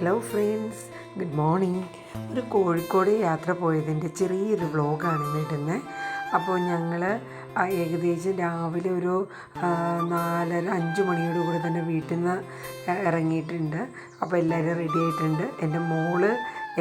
Hello friends good morning ഒരു കോഴിക്കോട് യാത്ര പോയതിന്റെ ചെറിയൊരു വ്ളോഗാണ് ഇന്ന് ഇടുന്നത് അപ്പോൾ ഞങ്ങൾ ഏകദേശം രാവിലെ ഒരു നാലര അഞ്ച് മണിയോട് കൂടി തന്നെ വീട്ടിൽ നിന്ന് ഇറങ്ങിയിട്ടുണ്ട്. അപ്പോൾ എല്ലാവരും റെഡി ആയിട്ടുണ്ട്. എന്റെ മോൾ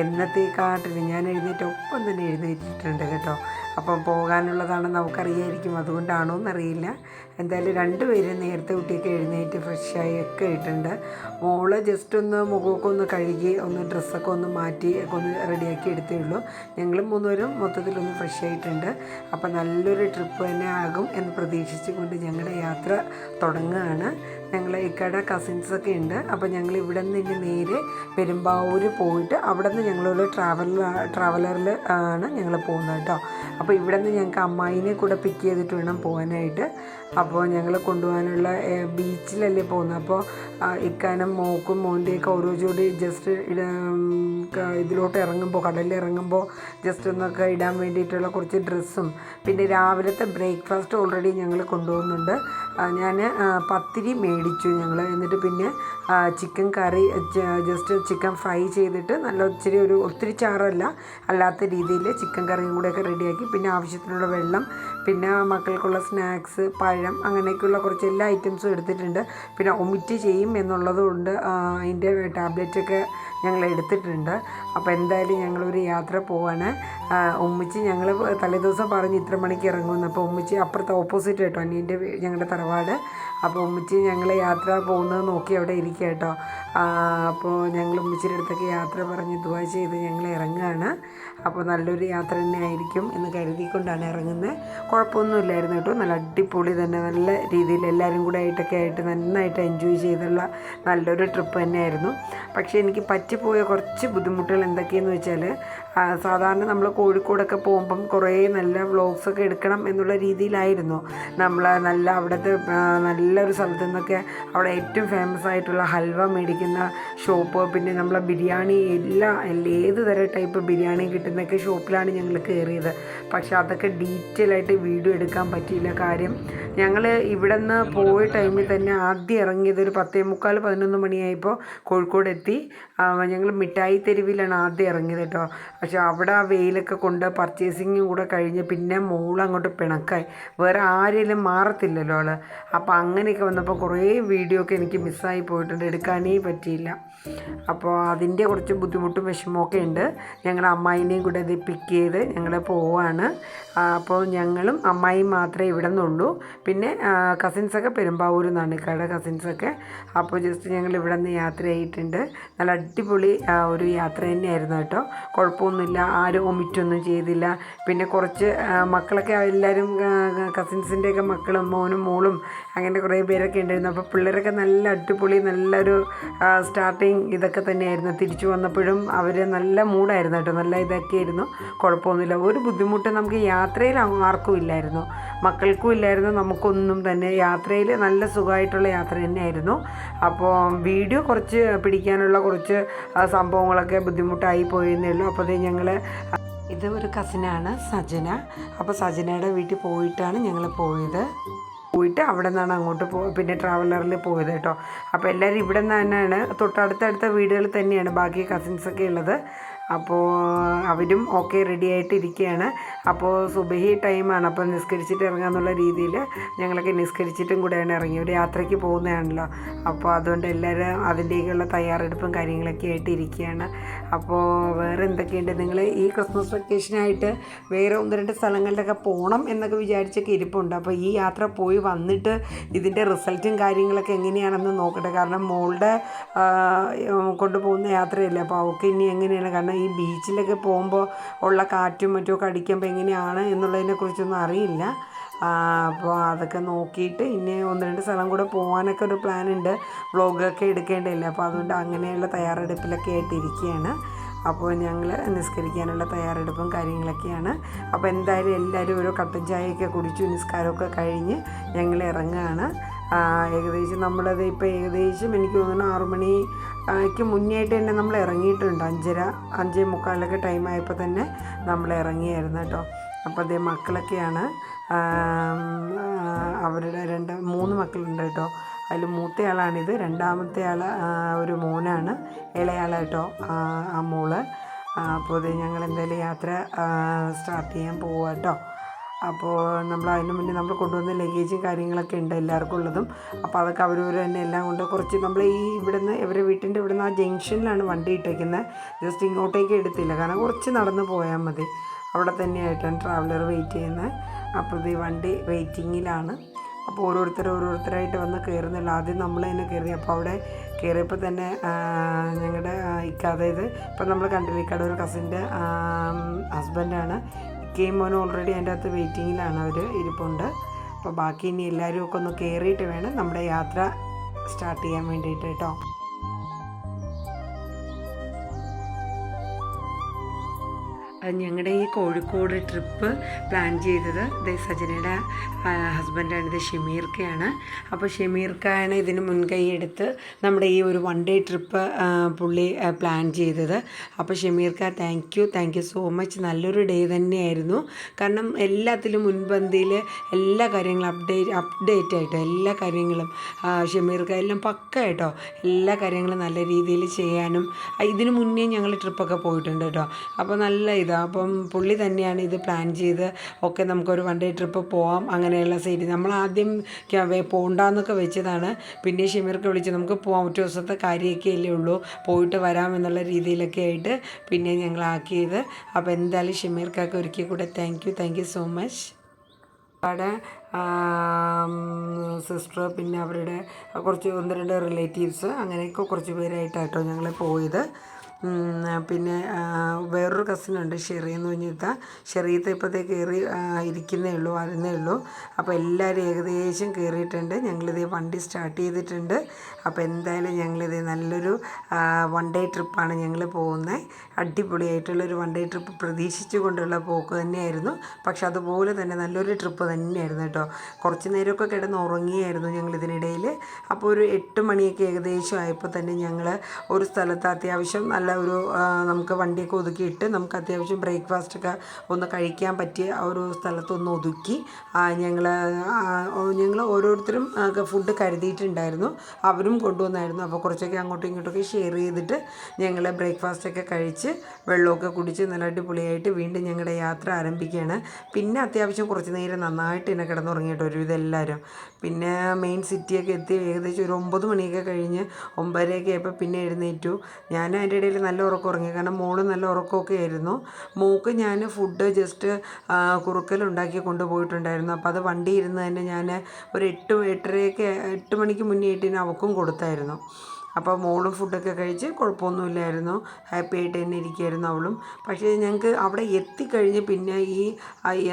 എന്നത്തേക്കാട്ടില്ല ഞാൻ എഴുന്നേറ്റ് ഒപ്പം തന്നെ എഴുന്നേറ്റിട്ടുണ്ട് കേട്ടോ. അപ്പം പോകാനുള്ളതാണെന്ന് നമുക്കറിയായിരിക്കും. അതുകൊണ്ടാണോ എന്നറിയില്ല. എന്തായാലും രണ്ട് രണ്ടുപേരും നേരത്തെ കുട്ടിയൊക്കെ എഴുന്നേറ്റ് ഫ്രഷായി ഒക്കെ ഇട്ടുണ്ട് മോൾ ജസ്റ്റ് ഒന്ന് മുഖമൊക്കെ ഒന്ന് കഴുകി ഒന്ന് ഡ്രസ്സൊക്കെ ഒന്ന് മാറ്റി ഒക്കെ ഒന്ന് റെഡിയാക്കി എടുത്തേ ഉള്ളൂ. ഞങ്ങളും മൂന്നുപേരും മൊത്തത്തിലൊന്ന് ഫ്രഷ് ആയിട്ടുണ്ട്. അപ്പം നല്ലൊരു ട്രിപ്പ് തന്നെ ആകും എന്ന് പ്രതീക്ഷിച്ചുകൊണ്ട് ഞങ്ങളുടെ യാത്ര തുടങ്ങുകയാണ്. ഞങ്ങൾ ഇക്കയുടെ കസിൻസൊക്കെ ഉണ്ട് അപ്പോൾ ഞങ്ങൾ ഇവിടെ നിന്ന് ഇനി നേരെ പെരുമ്പാവൂർ പോയിട്ട് അവിടെ നിന്ന് ഞങ്ങളൊരു ട്രാവലർ ട്രാവലറിൽ ആണ് ഞങ്ങൾ പോകുന്നത് കേട്ടോ അപ്പോൾ ഇവിടെ നിന്ന് ഞങ്ങൾക്ക് അമ്മായിനെ കൂടെ പിക്ക് ചെയ്തിട്ട് വേണം പോകാനായിട്ട്. അപ്പോൾ ഞങ്ങൾ കൊണ്ടുപോകാനുള്ള ബീച്ചിലല്ലേ പോകുന്നത്. അപ്പോൾ ഇക്കാനം മോക്കും മോന്റെയൊക്കെ ഓരോ ജോഡി ജസ്റ്റ് ഇതിലോട്ട് ഇറങ്ങുമ്പോൾ കടലിൽ ഇറങ്ങുമ്പോൾ ജസ്റ്റ് ഒന്നൊക്കെ ഇടാൻ വേണ്ടിയിട്ടുള്ള കുറച്ച് ഡ്രസ്സും. പിന്നെ രാവിലത്തെ ബ്രേക്ക്ഫാസ്റ്റ് ഓൾറെഡി ഞങ്ങൾ കൊണ്ടുപോകുന്നുണ്ട്. ഞാൻ പത്തിരി മേടിച്ചു ഞങ്ങൾ എന്നിട്ട് പിന്നെ chicken curry just chicken fry ചെയ്തിട്ട് നല്ല ഒത്തിരി ഒരു ഒത്തിരി ചാറല്ല അല്ലാത്ത രീതിയിൽ ചിക്കൻ കറിയും കൂടെയൊക്കെ റെഡിയാക്കി പിന്നെ ആവശ്യത്തിനുള്ള വെള്ളം പിന്നെ മക്കൾക്കുള്ള സ്നാക്സ് അങ്ങനെയൊക്കെയുള്ള കുറച്ച് എല്ലാ ഐറ്റംസും എടുത്തിട്ടുണ്ട്. പിന്നെ ഒമിറ്റ് ചെയ്യും എന്നുള്ളത് കൊണ്ട് അതിന്റെ ടാബ്ലറ്റൊക്കെ ഞങ്ങൾ എടുത്തിട്ടുണ്ട്. അപ്പോൾ എന്തായാലും ഞങ്ങളൊരു യാത്ര പോവാണ്. ആ, ഞങ്ങൾ തലേദിവസം പറഞ്ഞ് ഇത്ര മണിക്ക് ഇറങ്ങുമെന്ന്. അപ്പോൾ ഉമ്മച്ചി അപ്പുറത്തെ ഓപ്പോസിറ്റ് കേട്ടോ അനിയന്റെ ഞങ്ങളുടെ തറവാട്. അപ്പോൾ ഉമ്മച്ചി ഞങ്ങൾ യാത്ര പോകുന്നത് നോക്കി അവിടെ ഇരിക്കുക കേട്ടോ. അപ്പോൾ ഞങ്ങൾ ഉമ്മച്ചിയുടെ അടുത്തൊക്കെ യാത്ര പറഞ്ഞ് ദുവാ ചെയ്ത് ഞങ്ങൾ ഇറങ്ങുകയാണ് അപ്പോൾ നല്ലൊരു യാത്ര തന്നെ ആയിരിക്കും എന്ന് കരുതിക്കൊണ്ടാണ് ഇറങ്ങുന്നത്. കുഴപ്പമൊന്നുമില്ലായിരുന്നു കേട്ടോ. നല്ല അടിപൊളി തന്നെ. നല്ല രീതിയിൽ എല്ലാവരും കൂടെ ആയിട്ടൊക്കെ ആയിട്ട് നന്നായിട്ട് എൻജോയ് ചെയ്തുള്ള നല്ലൊരു ട്രിപ്പ് തന്നെയായിരുന്നു. പക്ഷേ എനിക്ക് പറ്റിപ്പോയ കുറച്ച് ബുദ്ധിമുട്ടുകൾ എന്തൊക്കെയെന്ന് വെച്ചാൽ സാധാരണ നമ്മൾ കോഴിക്കോടൊക്കെ പോകുമ്പം കുറേ നല്ല വ്ളോഗ്സൊക്കെ എടുക്കണം എന്നുള്ള രീതിയിലായിരുന്നു. നമ്മൾ നല്ല അവിടുത്തെ നല്ലൊരു സ്ഥലത്തു നിന്നൊക്കെ അവിടെ ഏറ്റവും ഫേമസ് ആയിട്ടുള്ള ഹൽവ മേടിക്കുന്ന ഷോപ്പ് പിന്നെ നമ്മളെ ബിരിയാണി എല്ലാ ഏത് തരം ടൈപ്പ് ബിരിയാണി കിട്ടുന്നൊക്കെ ഷോപ്പിലാണ് ഞങ്ങൾ കയറിയത്. പക്ഷെ അതൊക്കെ ഡീറ്റെയിൽ ആയിട്ട് വീഡിയോ എടുക്കാൻ പറ്റിയില്ല. കാര്യം ഞങ്ങൾ ഇവിടെ നിന്ന് പോയ ടൈമിൽ തന്നെ ആദ്യം ഇറങ്ങിയത് ഒരു പത്തേ മുക്കാൽ പതിനൊന്ന് മണിയായപ്പോൾ കോഴിക്കോട് എത്തി ഞങ്ങൾ മിഠായി തെരുവിലാണ് ആദ്യം ഇറങ്ങിയത് കേട്ടോ. പക്ഷെ അവിടെ ആ വെയിലൊക്കെ കൊണ്ട് പർച്ചേസിങ്ങും കൂടെ കഴിഞ്ഞ് പിന്നെ മോളങ്ങോട്ട് പിണക്കായി. വേറെ ആരെങ്കിലും മാറത്തില്ലല്ലോ അവൾ അപ്പോൾ അങ്ങനെയൊക്കെ വന്നപ്പോൾ കുറേ വീഡിയോ ഒക്കെ എനിക്ക് മിസ്സായി പോയിട്ടുണ്ട്. എടുക്കാനേ പറ്റിയില്ല. അപ്പോൾ അതിന്റെ കുറച്ച് ബുദ്ധിമുട്ടും വിഷമമൊക്കെ ഉണ്ട്. ഞങ്ങൾ അമ്മായിനെയും കൂടെ ഇത് പിക്ക് ചെയ്ത് ഞങ്ങൾ പോവാണ്. അപ്പോൾ ഞങ്ങളും അമ്മായിയും മാത്രമേ ഇവിടെ നിന്നുള്ളൂ. പിന്നെ കസിൻസൊക്കെ പെരുമ്പാവൂർ നിന്നാണ് കട കസിൻസൊക്കെ അപ്പോൾ ജസ്റ്റ് ഞങ്ങൾ ഇവിടെ നിന്ന് യാത്ര ചെയ്തിട്ടുണ്ട്. നല്ല അടിപൊളി ഒരു യാത്ര തന്നെയായിരുന്നു കേട്ടോ. കുഴപ്പമൊന്നുമില്ല. ആരും ഒമിറ്റൊന്നും ചെയ്തില്ല. പിന്നെ കുറച്ച് മക്കളൊക്കെ എല്ലാവരും കസിൻസിന്റെയൊക്കെ മക്കളും മോനും മോളും അങ്ങനെ കുറേ പേരൊക്കെ ഉണ്ടായിരുന്നു. അപ്പോൾ പിള്ളേരൊക്കെ നല്ല അടിപൊളി നല്ലൊരു സ്റ്റാർട്ടിങ് ഇതൊക്കെ തന്നെയായിരുന്നു. തിരിച്ചു വന്നപ്പോഴും അവർ നല്ല മൂഡായിരുന്നു കേട്ടോ. നല്ല ഇതൊക്കെ ആയിരുന്നു കുഴപ്പമൊന്നുമില്ല. ഒരു ബുദ്ധിമുട്ട് നമുക്ക് യാത്രയിൽ ആർക്കും ഇല്ലായിരുന്നു. മക്കൾക്കും ഇല്ലായിരുന്നു. നമുക്കൊന്നും തന്നെ യാത്രയിൽ നല്ല സുഖമായിട്ടുള്ള യാത്ര തന്നെയായിരുന്നു. അപ്പോൾ വീഡിയോ കുറച്ച് പിടിക്കാനുള്ള കുറച്ച് സംഭവങ്ങളൊക്കെ ബുദ്ധിമുട്ടായി പോയെന്നേ ഉള്ളൂ. അപ്പോൾ ഞങ്ങൾ ഇത് ഒരു കസിനാണ് സജന. അപ്പോൾ സജനയുടെ വീട്ടിൽ പോയിട്ടാണ് ഞങ്ങൾ പോയത്. പോയിട്ട് അവിടെ നിന്നാണ് അങ്ങോട്ട് പോ പിന്നെ ട്രാവലറിൽ പോയത് കേട്ടോ. അപ്പോൾ എല്ലാവരും ഇവിടെ നിന്ന് തന്നെയാണ്. തൊട്ടടുത്തടുത്ത വീടുകളിൽ തന്നെയാണ്. ബാക്കി കസിൻസൊക്കെ ഉള്ളത്. അപ്പോൾ അവരും ഓക്കെ റെഡി ആയിട്ടിരിക്കുകയാണ് അപ്പോൾ സുബഹി ടൈമാണ്. അപ്പോൾ നിസ്കരിച്ചിട്ട് ഇറങ്ങാന്നുള്ള രീതിയിൽ ഞങ്ങളൊക്കെ നിസ്കരിച്ചിട്ടും കൂടെയാണ് ഇറങ്ങി ഒരു യാത്രയ്ക്ക് പോകുന്നതാണല്ലോ. അപ്പോൾ അതുകൊണ്ട് എല്ലാവരും അതിന്റെയൊക്കെയുള്ള തയ്യാറെടുപ്പും കാര്യങ്ങളൊക്കെ ആയിട്ട് ഇരിക്കുകയാണ് അപ്പോൾ വേറെ എന്തൊക്കെയുണ്ട്? നിങ്ങൾ ഈ ക്രിസ്മസ് വെക്കേഷനായിട്ട് വേറെ ഒന്ന് രണ്ട് സ്ഥലങ്ങളിലൊക്കെ പോകണം എന്നൊക്കെ വിചാരിച്ചൊക്കെ ഇരിപ്പുണ്ട്. അപ്പോൾ ഈ യാത്ര പോയി വന്നിട്ട് ഇതിന്റെ റിസൾട്ടും കാര്യങ്ങളൊക്കെ എങ്ങനെയാണെന്ന് നോക്കട്ടെ. കാരണം മോളുടെ കൊണ്ടുപോകുന്ന യാത്രയല്ലേ? അപ്പോൾ അവൾക്ക് ഇനി എങ്ങനെയാണ്? കാരണം ഈ ബീച്ചിലൊക്കെ പോകുമ്പോൾ ഉള്ള കാറ്റും മറ്റുമൊക്കെ അടിക്കുമ്പോൾ എങ്ങനെയാണ് എന്നുള്ളതിനെക്കുറിച്ചൊന്നും അറിയില്ല. അപ്പോൾ അതൊക്കെ നോക്കിയിട്ട് ഇനി ഒന്ന് രണ്ട് സ്ഥലം കൂടെ പോകാനൊക്കെ ഒരു പ്ലാൻ ഉണ്ട്. വ്ളോഗൊക്കെ എടുക്കേണ്ടതില്ല? അപ്പോൾ അതുകൊണ്ട് അങ്ങനെയുള്ള തയ്യാറെടുപ്പിലൊക്കെ ആയിട്ടിരിക്കുകയാണ് അപ്പോൾ ഞങ്ങൾ നിസ്കരിക്കാനുള്ള തയ്യാറെടുപ്പും കാര്യങ്ങളൊക്കെയാണ്. അപ്പോൾ എന്തായാലും എല്ലാവരും ഓരോ കട്ടൻ ചായയൊക്കെ കുടിച്ചു നിസ്കാരമൊക്കെ കഴിഞ്ഞ് ഞങ്ങൾ ഇറങ്ങുകയാണ് ഏകദേശം നമ്മളത് ഇപ്പോൾ ഏകദേശം എനിക്ക് തോന്നുന്നു ആറു മണി മുന്നേയായിട്ട് മുന്നേ തന്നെ നമ്മൾ ഇറങ്ങിയിട്ടുണ്ട്. അഞ്ചര അഞ്ചേ മുക്കാലൊക്കെ ടൈം ആയപ്പോൾ തന്നെ നമ്മൾ ഇറങ്ങിയായിരുന്നു കേട്ടോ. അപ്പോൾ അതേ മക്കളൊക്കെയാണ് അവരുടെ രണ്ട് മൂന്ന് മക്കളുണ്ട് കേട്ടോ. അതിൽ മൂത്തയാളാണിത്. രണ്ടാമത്തെ ആൾ ഒരു മോനാണ്. ഇളയാളായിട്ടോ ആ, മോൾ. അപ്പോൾ ഞങ്ങൾ എന്തായാലും യാത്ര സ്റ്റാർട്ട് ചെയ്യാൻ പോവാട്ടോ അപ്പോൾ നമ്മൾ അതിന് മുന്നേ നമ്മൾ കൊണ്ടുവന്ന ലഗേജും കാര്യങ്ങളൊക്കെ ഉണ്ട് എല്ലാവർക്കും ഉള്ളതും അപ്പോൾ അതൊക്കെ അവരവർ തന്നെ എല്ലാം കൊണ്ട് കുറച്ച് നമ്മൾ ഈ ഇവിടുന്ന് ഇവരെ വീട്ടിന്റെ ഇവിടുന്ന് ആ ജംഗ്ഷനിലാണ് വണ്ടി ഇട്ടേക്കുന്നത്. ജസ്റ്റ് ഇങ്ങോട്ടേക്ക് എടുത്തില്ല. കാരണം കുറച്ച് നടന്ന് പോയാൽ മതി. അവിടെ തന്നെയായിട്ടാണ് ട്രാവലർ വെയിറ്റ് ചെയ്യുന്നത്. അപ്പോൾ ഇത് വണ്ടി വെയിറ്റിങ്ങിലാണ്. അപ്പോൾ ഓരോരുത്തർ ഓരോരുത്തരായിട്ട് വന്ന് കയറുന്നില്ല. ആദ്യം നമ്മൾ തന്നെ കയറി. അപ്പോൾ അവിടെ കയറിയപ്പോൾ തന്നെ ഞങ്ങളുടെ ഇക്ക അതായത് ഇപ്പം നമ്മൾ കണ്ടില്ല ഇക്കയുടെ ഒരു കസിന്റെ ഹസ്ബൻഡാണ് ഇക്കയും മോനും ഓൾറെഡി അതിന്റെ അകത്ത് വെയിറ്റിങ്ങിലാണ് അവർ ഇരിപ്പുണ്ട്. അപ്പോൾ ബാക്കി ഇനി എല്ലാവരും ഒക്കെ ഒന്ന് കയറിയിട്ട് വേണം നമ്മുടെ യാത്ര സ്റ്റാർട്ട് ചെയ്യാൻ വേണ്ടിയിട്ട് കേട്ടോ. ഞങ്ങളുടെ ഈ കോഴിക്കോട് ട്രിപ്പ് പ്ലാൻ ചെയ്തത്. സജനയുടെ ഹസ്ബൻഡാണിത് ഷമീർക്കയാണ്. അപ്പോൾ ഷമീർക്കയാണ് ഇതിന് മുൻകൈ എടുത്ത് നമ്മുടെ ഈ ഒരു വൺ ഡേ ട്രിപ്പ് പുള്ളി പ്ലാൻ ചെയ്തത്. അപ്പോൾ ഷമീർക്ക thank you thank you so much നല്ലൊരു ഡേ തന്നെയായിരുന്നു. കാരണം എല്ലാത്തിലും മുൻപന്തിയിൽ എല്ലാ കാര്യങ്ങളും അപ്ഡേറ്റ് അപ്ഡേറ്റ് ആയിട്ട് എല്ലാ കാര്യങ്ങളും ഷമീർക്ക എല്ലാം പക്ക കേട്ടോ. എല്ലാ കാര്യങ്ങളും നല്ല രീതിയിൽ ചെയ്യാനും ഇതിന് മുന്നേ ഞങ്ങൾ ട്രിപ്പൊക്കെ പോയിട്ടുണ്ട് കേട്ടോ. അപ്പോൾ നല്ല ഇതാണ് അപ്പം പുള്ളി തന്നെയാണ് ഇത് പ്ലാൻ ചെയ്ത് ഒക്കെ നമുക്കൊരു വൺ ഡേ ട്രിപ്പ് പോവാം. അങ്ങനെയുള്ള സൈഡ് നമ്മൾ ആദ്യം ക- വേ- പോണ്ടാന്നൊക്കെ വെച്ചതാണ്. പിന്നെ ഷിമീർക്ക് വിളിച്ച് നമുക്ക് പോവാം. ഒറ്റ ദിവസത്തെ കാര്യമൊക്കെ അല്ലേ ഉള്ളൂ. പോയിട്ട് വരാം എന്നുള്ള രീതിയിലൊക്കെ ആയിട്ട് പിന്നെ ഞങ്ങൾ ആക്കിയത്. അപ്പോൾ എന്തായാലും ഷിമീർക്കൊക്കെ ഒരുക്കി കൂടെ thank you thank you so much അവിടെ സിസ്റ്റർ പിന്നെ അവരുടെ കുറച്ച് ഒന്ന് രണ്ട് റിലേറ്റീവ്സ് അങ്ങനെയൊക്കെ കുറച്ച് പേരായിട്ടാട്ടോ ഞങ്ങൾ പോയത്. പിന്നെ വേറൊരു കസിനുണ്ട് ഷെറി എന്ന് പറഞ്ഞിട്ട്. ഷെറീത്ത ഇപ്പോഴത്തെ കയറി ഇരിക്കുന്നേ ഉള്ളൂ വരുന്നേ ഉള്ളൂ. അപ്പോൾ എല്ലാവരും ഏകദേശം കയറിയിട്ടുണ്ട് ഞങ്ങളിത് വണ്ടി സ്റ്റാർട്ട് ചെയ്തിട്ടുണ്ട്. അപ്പോൾ എന്തായാലും ഞങ്ങളിത് നല്ലൊരു വൺ ഡേ ട്രിപ്പാണ് ഞങ്ങൾ പോകുന്നത് അടിപൊളിയായിട്ടുള്ളൊരു വൺ ഡേ ട്രിപ്പ് പ്രതീക്ഷിച്ചു കൊണ്ടുള്ള പോക്ക് തന്നെയായിരുന്നു. പക്ഷെ അതുപോലെ തന്നെ നല്ലൊരു ട്രിപ്പ് തന്നെയായിരുന്നു കേട്ടോ. കുറച്ച് നേരമൊക്കെ കിടന്ന് ഉറങ്ങിയായിരുന്നു ഞങ്ങൾ ഇതിനിടയിൽ അപ്പോൾ ഒരു എട്ട് മണിയൊക്കെ ഏകദേശം ആയപ്പോൾ തന്നെ ഞങ്ങൾ ഒരു സ്ഥലത്ത് അത്യാവശ്യം നല്ല ഒരു നമുക്ക് വണ്ടിയൊക്കെ ഒതുക്കിയിട്ട് നമുക്ക് അത്യാവശ്യം ബ്രേക്ക്ഫാസ്റ്റൊക്കെ ഒന്ന് കഴിക്കാൻ പറ്റിയ ഒരു സ്ഥലത്തൊന്ന് ഒതുക്കി ഞങ്ങൾ ഞങ്ങൾ ഓരോരുത്തരും ഫുഡ് കരുതിയിട്ടുണ്ടായിരുന്നു. അവരും കൊണ്ടുവന്നായിരുന്നു. അപ്പോൾ കുറച്ചൊക്കെ അങ്ങോട്ടും ഇങ്ങോട്ടൊക്കെ ഷെയർ ചെയ്തിട്ട് ഞങ്ങൾ ബ്രേക്ക്ഫാസ്റ്റൊക്കെ കഴിച്ച് വെള്ളമൊക്കെ കുടിച്ച് നല്ല അടിപൊളിയായിട്ട് വീണ്ടും ഞങ്ങളുടെ യാത്ര ആരംഭിക്കുകയാണ്. പിന്നെ അത്യാവശ്യം കുറച്ച് നേരം നന്നായിട്ട് തന്നെ കിടന്നുറങ്ങിയിട്ട് ഒരുവിധം എല്ലാവരും. പിന്നെ മെയിൻ സിറ്റിയൊക്കെ എത്തി ഏകദേശം ഒരു ഒമ്പത് മണിയൊക്കെ കഴിഞ്ഞ് ഒമ്പതരയൊക്കെ ആയപ്പോൾ പിന്നെ എഴുന്നേറ്റു. ഞാൻ അതിന്റെ ഇടയിൽ നല്ല ഉറക്കം ഉറങ്ങി. കാരണം മോൾ നല്ല ഉറക്കമൊക്കെ ആയിരുന്നു. മോക്ക് ഞാൻ ഫുഡ് ജസ്റ്റ് കുറുക്കലുണ്ടാക്കി കൊണ്ടുപോയിട്ടുണ്ടായിരുന്നു. അപ്പോൾ അത് വണ്ടി ഇരുന്ന് തന്നെ ഞാൻ ഒരു എട്ട് എട്ടരയൊക്കെ എട്ട് മണിക്ക് മുന്നേ ആയിട്ട് അവക്കും കൊടുത്തായിരുന്നു. അപ്പോൾ മോളും ഫുഡൊക്കെ കഴിച്ച് കുഴപ്പമൊന്നുമില്ലായിരുന്നു. ഹാപ്പി ആയിട്ട് തന്നെ ഇരിക്കുകയായിരുന്നു അവളും. പക്ഷേ ഞങ്ങൾക്ക് അവിടെ എത്തിക്കഴിഞ്ഞ് പിന്നെ ഈ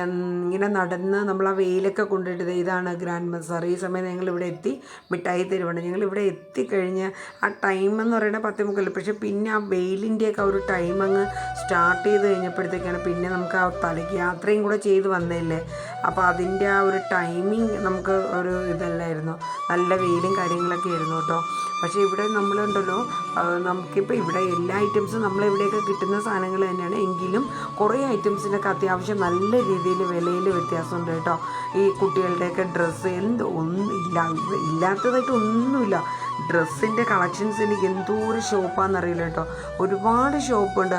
ഇങ്ങനെ നടന്ന് നമ്മൾ ആ വെയിലൊക്കെ കൊണ്ടിട്ട് ഇതാണ് ഗ്രാൻഡ് മസാർ ഈ സമയം ഞങ്ങൾ ഇവിടെ എത്തി മിഠായി തരുവാണ്. ഞങ്ങൾ ഇവിടെ എത്തിക്കഴിഞ്ഞ് ആ ടൈം എന്ന് പറയുന്നത് പത്ത് മുക്കല്ല പക്ഷേ പിന്നെ ആ വെയിലിന്റെയൊക്കെ ഒരു ടൈം അങ്ങ് സ്റ്റാർട്ട് ചെയ്ത് കഴിഞ്ഞപ്പോഴത്തേക്കാണ് പിന്നെ നമുക്ക് ആ തലയ്ക്ക് യാത്രയും കൂടെ ചെയ്ത് വന്നതല്ലേ? അപ്പോൾ അതിന്റെ ആ ഒരു ടൈമിങ് നമുക്ക് ഒരു ഇതല്ലായിരുന്നു. നല്ല വെയിലും കാര്യങ്ങളൊക്കെ ആയിരുന്നു കേട്ടോ. പക്ഷേ ഇവിടെ നമ്മളുണ്ടല്ലോ. നമുക്കിപ്പോൾ ഇവിടെ എല്ലാ ഐറ്റംസും നമ്മളെവിടെയൊക്കെ കിട്ടുന്ന സാധനങ്ങൾ തന്നെയാണ്. എങ്കിലും കുറേ ഐറ്റംസിനൊക്കെ അത്യാവശ്യം നല്ല രീതിയിൽ വിലയിൽ വ്യത്യാസമുണ്ട് കേട്ടോ. ഈ കുട്ടികളുടെയൊക്കെ ഡ്രസ്സ് എന്ത് ഒന്നും ഇല്ല ഇല്ലാത്തതായിട്ട് ഒന്നുമില്ല. ഡ്രസ്സിന്റെ കളക്ഷൻസ് എനിക്ക് എന്തോരം ഷോപ്പാണെന്നറിയില്ല കേട്ടോ. ഒരുപാട് ഷോപ്പുണ്ട്.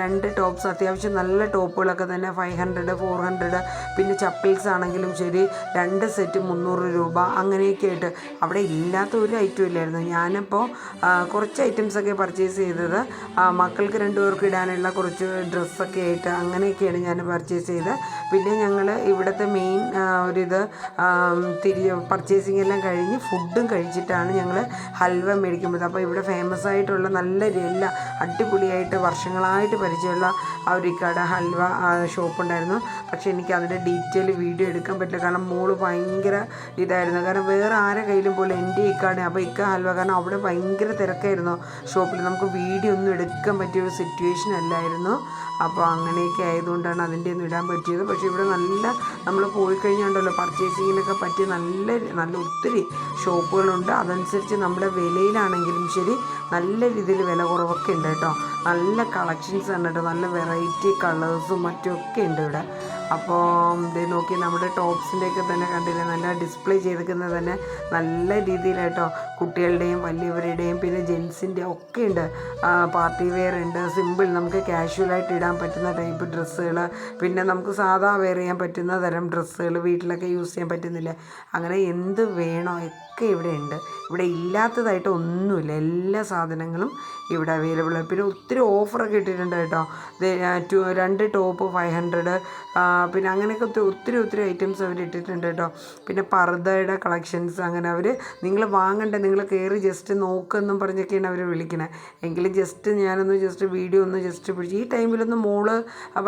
രണ്ട് ടോപ്സ് അത്യാവശ്യം നല്ല ടോപ്പുകളൊക്കെ തന്നെ ഫൈവ് ഹൺഡ്രഡ് ഫോർ ഹൺഡ്രഡ് പിന്നെ ചപ്പിൾസ് ആണെങ്കിലും ശരി രണ്ട് സെറ്റ് മുന്നൂറ് രൂപ അങ്ങനെയൊക്കെ ആയിട്ട്. അവിടെ ഇല്ലാത്ത ഒരു ഐറ്റം ഇല്ലായിരുന്നു ഞാനിപ്പോൾ കുറച്ച് ഐറ്റംസൊക്കെ പർച്ചേസ് ചെയ്തത്. മക്കൾക്ക് രണ്ടുപേർക്ക് ഇടാനുള്ള കുറച്ച് ഡ്രസ്സൊക്കെ ആയിട്ട് അങ്ങനെയൊക്കെയാണ് ഞാൻ പർച്ചേസ് ചെയ്തത്. പിന്നെ ഞങ്ങൾ ഇവിടുത്തെ മെയിൻ ഒരിത് തിരി പർച്ചേസിംഗ് എല്ലാം കഴിഞ്ഞ് ഫുഡും കഴിച്ചിട്ടാണ് ഞങ്ങൾ ഹൽവ മേടിക്കുമ്പോൾ അപ്പോൾ ഇവിടെ ഫേമസ് ആയിട്ടുള്ള നല്ല എല്ലാ അടിപൊളിയായിട്ട് വർഷങ്ങളായിട്ട് പരിചയമുള്ള ആ ഒരു കട ഹൽവ ഷോപ്പ് ഉണ്ടായിരുന്നു. പക്ഷേ എനിക്ക് അതിന്റെ ഡീറ്റെയിൽ വീഡിയോ എടുക്കാൻ പറ്റില്ല. കാരണം മോൾ ഭയങ്കര ഇതായിരുന്നു. കാരണം വേറെ ആരെ കയ്യിലും പോലെ എന്റെ ഇക്കാട് അപ്പോൾ ഇക്ക ഹൽവ കാരണം അവിടെ ഭയങ്കര തിരക്കായിരുന്നു ഷോപ്പിൽ നമുക്ക് വീഡിയോ ഒന്നും എടുക്കാൻ പറ്റിയ ഒരു സിറ്റുവേഷൻ അല്ലായിരുന്നു. അപ്പോൾ അങ്ങനെയൊക്കെ ആയതുകൊണ്ടാണ് അതിന്റെ ഒന്നും ഇടാൻ പറ്റിയത്. പക്ഷേ ഇവിടെ നല്ല നമ്മൾ പോയി കഴിഞ്ഞാണ്ടല്ലോ പർച്ചേസിങ്ങിനൊക്കെ പറ്റിയ നല്ല നല്ല ഒത്തിരി ഷോപ്പുകളുണ്ട്. അതനുസരിച്ച് നമ്മുടെ വിലയിലാണെങ്കിലും ശരി നല്ല രീതിയിൽ വില കുറവൊക്കെ ഉണ്ട് കേട്ടോ. നല്ല കളക്ഷൻസ് ആണ് കേട്ടോ. നല്ല വെറൈറ്റി കളേഴ്സും മറ്റുമൊക്കെ ഉണ്ട് ഇവിടെ. അപ്പോൾ ഇത് നോക്കി നമ്മുടെ ടോപ്സിന്റെയൊക്കെ തന്നെ കണ്ടില്ലേ നല്ല ഡിസ്പ്ലേ ചെയ്തിരിക്കുന്നത് തന്നെ നല്ല രീതിയിലായിട്ടോ. കുട്ടികളുടെയും വലിയവരുടെയും പിന്നെ ജെൻസിന്റെ ഒക്കെ ഉണ്ട്. പാർട്ടി വെയർ ഉണ്ട്. സിമ്പിൾ നമുക്ക് കാഷ്വലായിട്ട് ഇടാൻ പറ്റുന്ന ടൈപ്പ് ഡ്രസ്സുകൾ പിന്നെ നമുക്ക് സാധാ വെയർ ചെയ്യാൻ പറ്റുന്ന തരം ഡ്രസ്സുകൾ വീട്ടിലൊക്കെ യൂസ് ചെയ്യാൻ പറ്റുന്നില്ല. അങ്ങനെ എന്ത് വേണോ ഒക്കെ ഇവിടെ ഉണ്ട്. ഇവിടെ ഇല്ലാത്തതായിട്ട് ഒന്നുമില്ല. എല്ലാ സാധനങ്ങളും ഇവിടെ അവൈലബിൾ ആണ്. പിന്നെ ഒത്തിരി ഓഫറൊക്കെ ഇട്ടിട്ടുണ്ട് കേട്ടോ. ടു രണ്ട് ടോപ്പ് ഫൈവ് ഹൺഡ്രഡ് പിന്നെ അങ്ങനെയൊക്കെ ഒത്തിരി ഒത്തിരി ഐറ്റംസ് അവർ ഇട്ടിട്ടുണ്ട് കേട്ടോ. പിന്നെ പർദ്ദയുടെ കളക്ഷൻസ് അങ്ങനെ അവർ നിങ്ങൾ വാങ്ങണ്ട? നിങ്ങൾ കയറി ജസ്റ്റ് നോക്കെന്നും പറഞ്ഞൊക്കെയാണ് അവർ വിളിക്കുന്നത് എങ്കിലും ജസ്റ്റ് ഞാനൊന്ന് ജസ്റ്റ് വീഡിയോ ഒന്ന് ജസ്റ്റ് പിടിച്ച് ഈ ടൈമിലൊന്നും മോൾ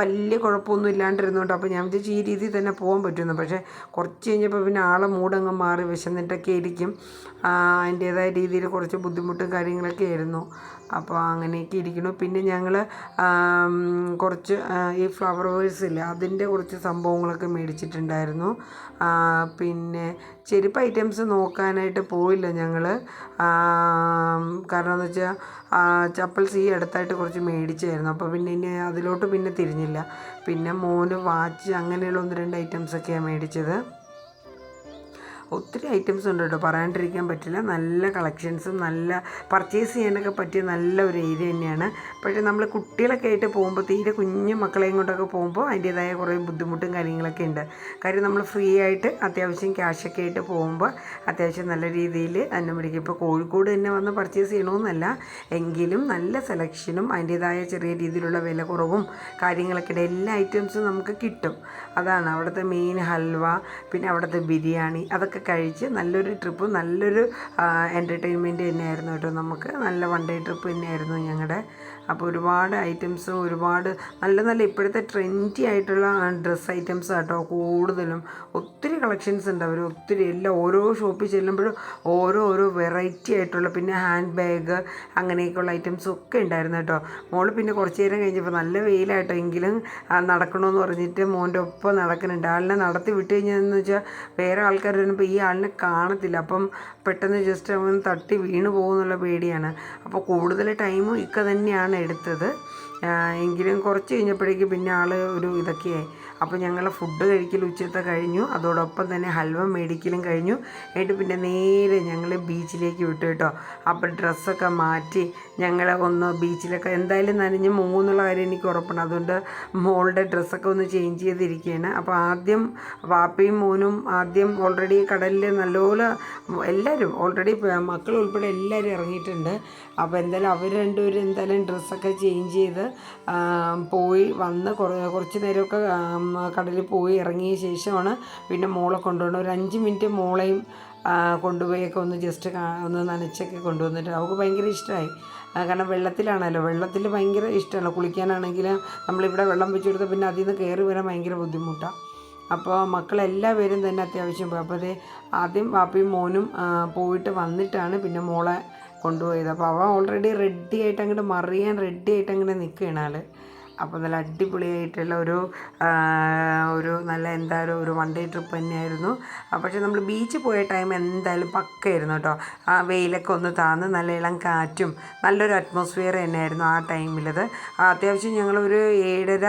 വലിയ കുഴപ്പമൊന്നും ഇല്ലാണ്ടിരുന്നുകൊണ്ട് അപ്പോൾ ഞാൻ വിചാരിച്ചു ഈ രീതിയിൽ തന്നെ പോകാൻ പറ്റുമെന്ന്. പക്ഷേ കുറച്ച് കഴിഞ്ഞപ്പോൾ പിന്നെ ആളെ മൂടങ്ങ് മാറി വിശന്നിട്ടൊക്കെ ഇരിക്കും. അതിന്റേതായ രീതിയിൽ കുറച്ച് ബുദ്ധിമുട്ടും കാര്യങ്ങളൊക്കെ ആയിരുന്നു. അപ്പോൾ അങ്ങനെയൊക്കെ ഇരിക്കുന്നു. പിന്നെ ഞങ്ങൾ കുറച്ച് ഈ ഫ്ലവർ വേഴ്സ് ഇല്ലേ അതിന്റെ കുറച്ച് സംഭവങ്ങളൊക്കെ മേടിച്ചിട്ടുണ്ടായിരുന്നു. പിന്നെ ചെരുപ്പ് ഐറ്റംസ് നോക്കാനായിട്ട് പോയില്ല ഞങ്ങൾ കാരണം എന്ന് വെച്ചാൽ ചപ്പൽസ് ഈ അടുത്തായിട്ട് കുറച്ച് മേടിച്ചായിരുന്നു. അപ്പോൾ പിന്നെ ഇനി അതിലോട്ട് പിന്നെ തിരിഞ്ഞില്ല. പിന്നെ മോന് വാച്ച് അങ്ങനെയുള്ള ഒന്ന് രണ്ട് ഐറ്റംസൊക്കെയാണ് മേടിച്ചത്. ഒത്തിരി ഐറ്റംസ് ഉണ്ട് കേട്ടോ. പറയാണ്ടിരിക്കാൻ പറ്റില്ല. നല്ല കളക്ഷൻസും നല്ല പർച്ചേസ് ചെയ്യാനൊക്കെ പറ്റിയ നല്ല ഒരു ഏരിയ തന്നെയാണ്. പക്ഷേ നമ്മൾ കുട്ടികളൊക്കെ ആയിട്ട് പോകുമ്പോൾ തീരെ കുഞ്ഞു മക്കളെയും കൊണ്ടൊക്കെ പോകുമ്പോൾ അതിന്റേതായ കുറേ ബുദ്ധിമുട്ടും കാര്യങ്ങളൊക്കെ ഉണ്ട്. കാര്യം നമ്മൾ ഫ്രീ ആയിട്ട് അത്യാവശ്യം ക്യാഷൊക്കെ ആയിട്ട് പോകുമ്പോൾ അത്യാവശ്യം നല്ല രീതിയിൽ തന്നെ പിടിക്കും. ഇപ്പോൾ കോഴിക്കോട് തന്നെ വന്ന് പർച്ചേസ് ചെയ്യണമെന്നല്ല എങ്കിലും നല്ല സെലക്ഷനും അതിന്റേതായ ചെറിയ രീതിയിലുള്ള വില കുറവും കാര്യങ്ങളൊക്കെ ഉണ്ട്. എല്ലാ ഐറ്റംസും നമുക്ക് കിട്ടും. അതാണ് അവിടുത്തെ മെയിൻ ഹൽവ പിന്നെ അവിടുത്തെ ബിരിയാണി അതൊക്കെ കഴിച്ച് നല്ലൊരു ട്രിപ്പ് നല്ലൊരു എന്റർടൈൻമെന്റ് തന്നെയായിരുന്നു കേട്ടോ നമുക്ക്. നല്ല വൺ ഡേ ട്രിപ്പ് തന്നെയായിരുന്നു ഞങ്ങളുടെ അപ്പോൾ ഒരുപാട് ഐറ്റംസും ഒരുപാട് നല്ല നല്ല ഇപ്പോഴത്തെ ട്രെൻഡി ആയിട്ടുള്ള ഡ്രസ്സ് ഐറ്റംസ് കേട്ടോ കൂടുതലും. ഒത്തിരി കളക്ഷൻസ് ഉണ്ട്. അവർ ഒത്തിരി എല്ലാം ഓരോ ഷോപ്പിൽ ചെല്ലുമ്പോഴും ഓരോ ഓരോ വെറൈറ്റി ആയിട്ടുള്ള പിന്നെ ഹാൻഡ് ബാഗ് അങ്ങനെയൊക്കെയുള്ള ഐറ്റംസ് ഒക്കെ ഉണ്ടായിരുന്നു കേട്ടോ. മോൾ പിന്നെ കുറച്ച് നേരം കഴിഞ്ഞപ്പോൾ നല്ല വെയിലായിട്ടോ എങ്കിലും നടക്കണമെന്ന് പറഞ്ഞിട്ട് മോന്റെ ഒപ്പം നടക്കുന്നുണ്ട്. ആളിനെ നടത്തി വിട്ട് കഴിഞ്ഞാന്ന് വെച്ചാൽ വേറെ ആൾക്കാർ വരുമ്പോൾ ഈ ആളിനെ കാണത്തില്ല. അപ്പം പെട്ടെന്ന് ജസ്റ്റ് അവൻ തട്ടി വീണ് പോകുന്നുള്ള പേടിയാണ്. അപ്പോൾ കൂടുതൽ ടൈമും ഇക്ക തന്നെയാണ്. എടുത്തത്. എങ്കിലും കുറച്ച് കഴിഞ്ഞപ്പോഴേക്കും പിന്നെ ആൾ ഒരു ഇതൊക്കെയായി. അപ്പോൾ ഞങ്ങൾ ഫുഡ് കഴിക്കൽ ഉച്ചത്തെ കഴിഞ്ഞു. അതോടൊപ്പം തന്നെ ഹൽവ മേടിക്കലും കഴിഞ്ഞു. എന്നിട്ട് പിന്നെ നേരെ ഞങ്ങൾ ബീച്ചിലേക്ക് വിട്ടു കേട്ടോ. അപ്പോൾ ഡ്രസ്സൊക്കെ മാറ്റി ഞങ്ങൾ ഒന്ന് ബീച്ചിലൊക്കെ എന്തായാലും നനഞ്ഞ് മൂന്നുള്ള കാര്യം എനിക്ക് ഉറപ്പാണ്. അതുകൊണ്ട് മോളുടെ ഡ്രസ്സൊക്കെ ഒന്ന് ചേഞ്ച് ചെയ്തിരിക്കുകയാണ് അപ്പോൾ ആദ്യം വാപ്പയും മോനും ആദ്യം ഓൾറെഡി കടലിൽ നല്ലപോലെ എല്ലാവരും ഓൾറെഡി മക്കൾ ഉൾപ്പെടെ എല്ലാവരും ഇറങ്ങിയിട്ടുണ്ട്. അപ്പോൾ എന്തായാലും അവർ രണ്ടുപേരും എന്തായാലും ഡ്രസ്സൊക്കെ ചേഞ്ച് ചെയ്ത് പോയി വന്ന് കുറച്ച് നേരമൊക്കെ കടലിൽ പോയി ഇറങ്ങിയ ശേഷമാണ് പിന്നെ മോളെ കൊണ്ടുപോകണം ഒരു അഞ്ച് മിനിറ്റ് മോളെയും കൊണ്ടുപോയൊക്കെ ഒന്ന് ജസ്റ്റ് ഒന്ന് നനച്ചൊക്കെ കൊണ്ടുവന്നിട്ട് അവൾക്ക് ഭയങ്കര ഇഷ്ടമായി. കാരണം വെള്ളത്തിലാണല്ലോ. വെള്ളത്തിൽ ഭയങ്കര ഇഷ്ടമാണ്. കുളിക്കാനാണെങ്കിൽ നമ്മളിവിടെ വെള്ളം വെച്ച് കൊടുത്താൽ പിന്നെ അതിൽ നിന്ന് കയറി വരാൻ ഭയങ്കര ബുദ്ധിമുട്ടാണ് അപ്പോൾ മക്കളെല്ലാവരും തന്നെ അത്യാവശ്യം പോയി. അപ്പോൾ അതേ ആദ്യം പാപ്പയും മോനും പോയിട്ട് വന്നിട്ടാണ് പിന്നെ മോളെ കൊണ്ടുപോയത്. അപ്പോൾ അവൻ ഓൾറെഡി റെഡി ആയിട്ട് അങ്ങോട്ട് മറിയാൻ റെഡി ആയിട്ട് അങ്ങനെ നിൽക്കുകയാണ് ആൾ അപ്പോൾ നല്ല അടിപൊളിയായിട്ടുള്ള ഒരു ഒരു നല്ല എന്തായാലും ഒരു വൺ ഡേ ട്രിപ്പ് തന്നെയായിരുന്നു. പക്ഷേ നമ്മൾ ബീച്ചിൽ പോയ ടൈം എന്തായാലും പക്കയായിരുന്നു കേട്ടോ. ആ വെയിലൊക്കെ ഒന്ന് താന്ന് നല്ല ഇളം കാറ്റും നല്ലൊരു അറ്റ്മോസ്ഫിയർ തന്നെയായിരുന്നു ആ ടൈമിലത് അത്യാവശ്യം ഞങ്ങളൊരു ഏഴര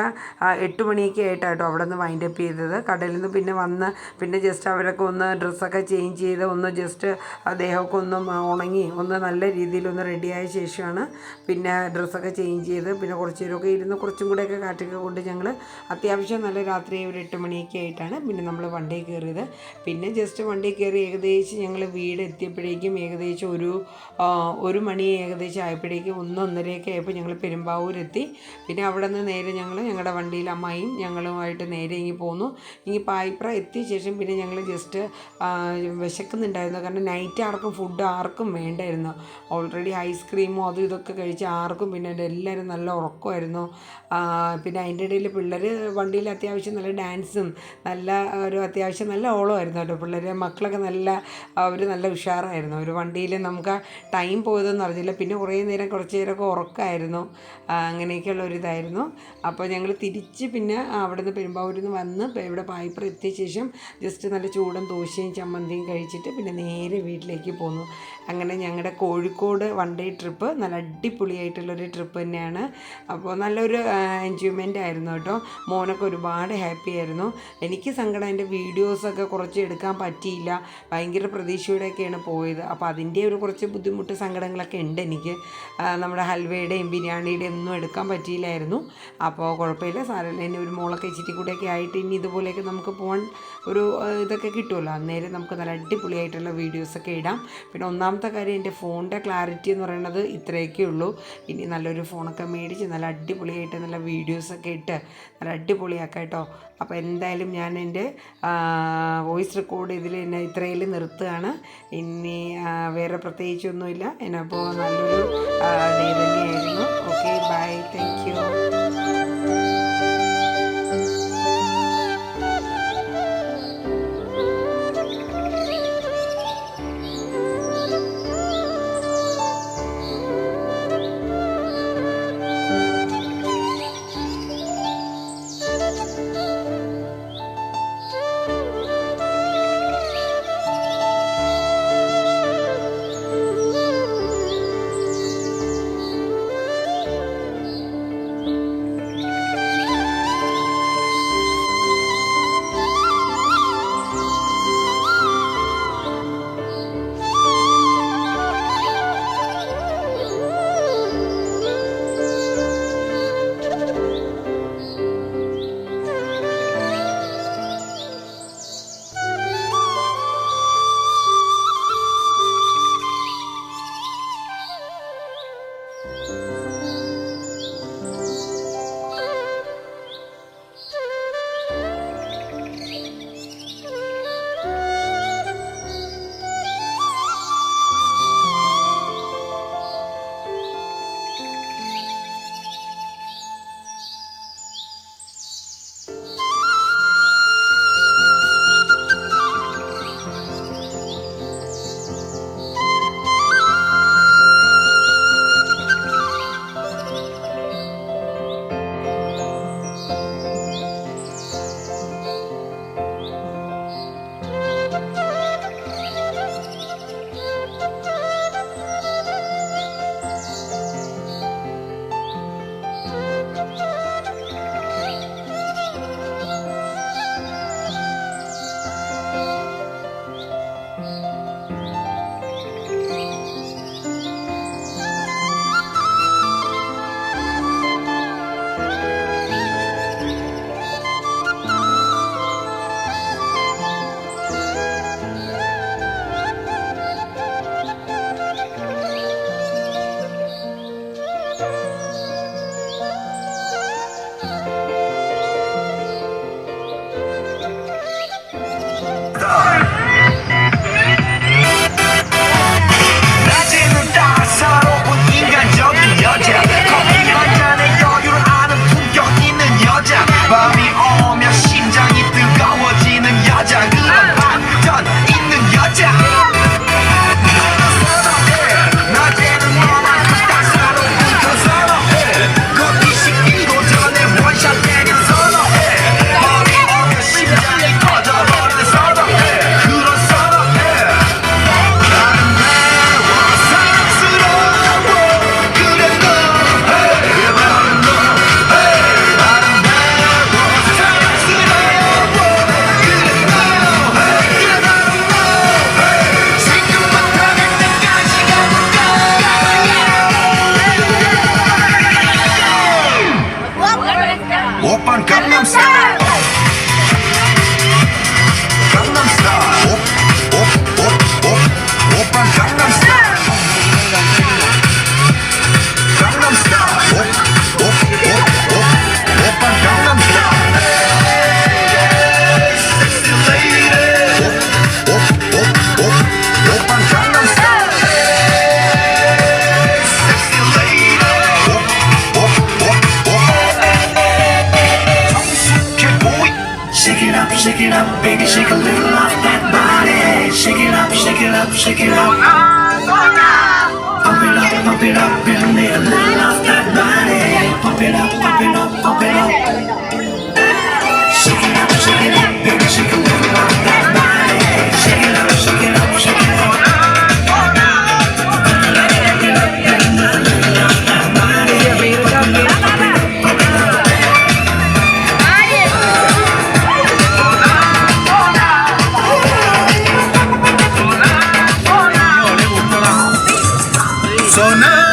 എട്ട് മണിയൊക്കെ ആയിട്ടാണ് കേട്ടോ അവിടെ നിന്ന് വൈൻഡ് അപ്പ് ചെയ്തത്. കടലിൽ നിന്ന് പിന്നെ വന്ന് പിന്നെ ജസ്റ്റ് അവരൊക്കെ ഒന്ന് ഡ്രസ്സൊക്കെ ചേഞ്ച് ചെയ്ത് ഒന്ന് ജസ്റ്റ് ദേഹമൊക്കെ ഒന്ന് ഉണങ്ങി ഒന്ന് നല്ല രീതിയിൽ ഒന്ന് റെഡിയായ ശേഷമാണ് പിന്നെ ഡ്രസ്സൊക്കെ ചേഞ്ച് ചെയ്ത് പിന്നെ കുറച്ച് നേരമൊക്കെ ഇരുന്ന് കുറച്ചും കൂടെയൊക്കെ കാറ്റൊക്കെ കൊണ്ട് ഞങ്ങൾ അത്യാവശ്യം നല്ല രാത്രി ഒരു എട്ട് മണിയൊക്കെ ആയിട്ടാണ് പിന്നെ നമ്മൾ വണ്ടി കയറിയത്. പിന്നെ ജസ്റ്റ് വണ്ടി കയറി ഏകദേശം ഞങ്ങൾ വീട് എത്തിയപ്പോഴേക്കും ഏകദേശം ഒരു ഒരു മണി ഏകദേശം ആയപ്പോഴേക്കും ഒന്ന് ഒന്നരയൊക്കെ ആയപ്പോൾ ഞങ്ങൾ പെരുമ്പാവൂരെത്തി. പിന്നെ അവിടെ നിന്ന് നേരെ ഞങ്ങൾ ഞങ്ങളുടെ വണ്ടിയിൽ അമ്മായും ഞങ്ങളുമായിട്ട് നേരെ ഇങ്ങി പോന്നു. ഇങ്ങി പായിപ്ര എത്തിയ ശേഷം പിന്നെ ഞങ്ങൾ ജസ്റ്റ് വിശക്കുന്നുണ്ടായിരുന്നു. കാരണം നൈറ്റ് ആർക്കും ഫുഡ് ആർക്കും വേണ്ടായിരുന്നു. ഓൾറെഡി ഐസ്ക്രീമോ അതും ഇതൊക്കെ കഴിച്ച് ആർക്കും പിന്നെ എല്ലാവരും നല്ല ഉറക്കമായിരുന്നു. പിന്നെ അതിന്റെ ഇടയിൽ പിള്ളേർ വണ്ടിയിൽ അത്യാവശ്യം നല്ല ഡാൻസും നല്ല ഒരു അത്യാവശ്യം നല്ല ഓളമായിരുന്നു കേട്ടോ. പിള്ളേർ മക്കളൊക്കെ നല്ല അവർ നല്ല ഉഷാറായിരുന്നു. ഒരു വണ്ടിയിൽ നമുക്ക് ടൈം പോയതൊന്നും അറിഞ്ഞില്ല പിന്നെ കുറേ നേരം കുറച്ച് നേരമൊക്കെ ഉറക്കമായിരുന്നു. അങ്ങനെയൊക്കെയുള്ള ഒരു ഇതായിരുന്നു. അപ്പോൾ ഞങ്ങൾ തിരിച്ച് പിന്നെ അവിടെ നിന്ന് പെരുമ്പാവൂരിൽ നിന്ന് വന്ന് ഇവിടെ പായ്പർ എത്തിയ ശേഷം ജസ്റ്റ് നല്ല ചൂടൻ ദോശയും ചമ്മന്തിയും കഴിച്ചിട്ട് പിന്നെ നേരെ വീട്ടിലേക്ക് പോന്നു. അങ്ങനെ ഞങ്ങളുടെ കോഴിക്കോട് വൺ ഡേ ട്രിപ്പ് നല്ല അടിപൊളിയായിട്ടുള്ളൊരു ട്രിപ്പ് തന്നെയാണ്. അപ്പോൾ നല്ലൊരു എൻജോയ്മെന്റ് ആയിരുന്നു കേട്ടോ. മോനൊക്കെ ഒരുപാട് ഹാപ്പി ആയിരുന്നു. എനിക്ക് സങ്കടം എന്റെ വീഡിയോസൊക്കെ കുറച്ച് എടുക്കാൻ പറ്റിയില്ല. ഭയങ്കര പ്രതീക്ഷയോടെയൊക്കെയാണ് പോയത്. അപ്പോൾ അതിന്റെ ഒരു കുറച്ച് ബുദ്ധിമുട്ട് സങ്കടങ്ങളൊക്കെ ഉണ്ട് എനിക്ക്. നമ്മുടെ ഹൽവയുടെയും ബിരിയാണിയുടെയും ഒന്നും എടുക്കാൻ പറ്റിയില്ലായിരുന്നു. അപ്പോൾ കുഴപ്പമില്ല. സാരമില്ല. എന്റെ ഒരു മോളൊക്കെ ഇച്ചിരി കൂടെയൊക്കെ ആയിട്ട് ഇനി ഇതുപോലെയൊക്കെ നമുക്ക് പോകാൻ ഒരു ഇതൊക്കെ കിട്ടുമല്ലോ. അന്നേരം നമുക്ക് നല്ല അടിപൊളിയായിട്ടുള്ള വീഡിയോസൊക്കെ ഇടാം. പിന്നെ ഒന്നാമത്തെ കാര്യം എന്റെ ഫോണിന്റെ ക്ലാരിറ്റി എന്ന് പറയുന്നത് ഇത്രയൊക്കെ ഉള്ളൂ. ഇനി നല്ലൊരു ഫോണൊക്കെ മേടിച്ച് നല്ല അടിപൊളിയായിട്ട് നല്ല വീഡിയോസൊക്കെ ഇട്ട് നല്ല അടിപൊളിയാക്കാം കേട്ടോ. അപ്പോൾ എന്തായാലും ഞാൻ എന്റെ വോയിസ് റെക്കോർഡ് ഇതിൽ എന്നെ ഇത്രയിൽ നിർത്തുകയാണ്. ഇനി വേറെ പ്രത്യേകിച്ചൊന്നുമില്ല എന്നപ്പോൾ നല്ലൊരു ഡേ തന്നെയായിരുന്നു. Okay bye thank you sonar.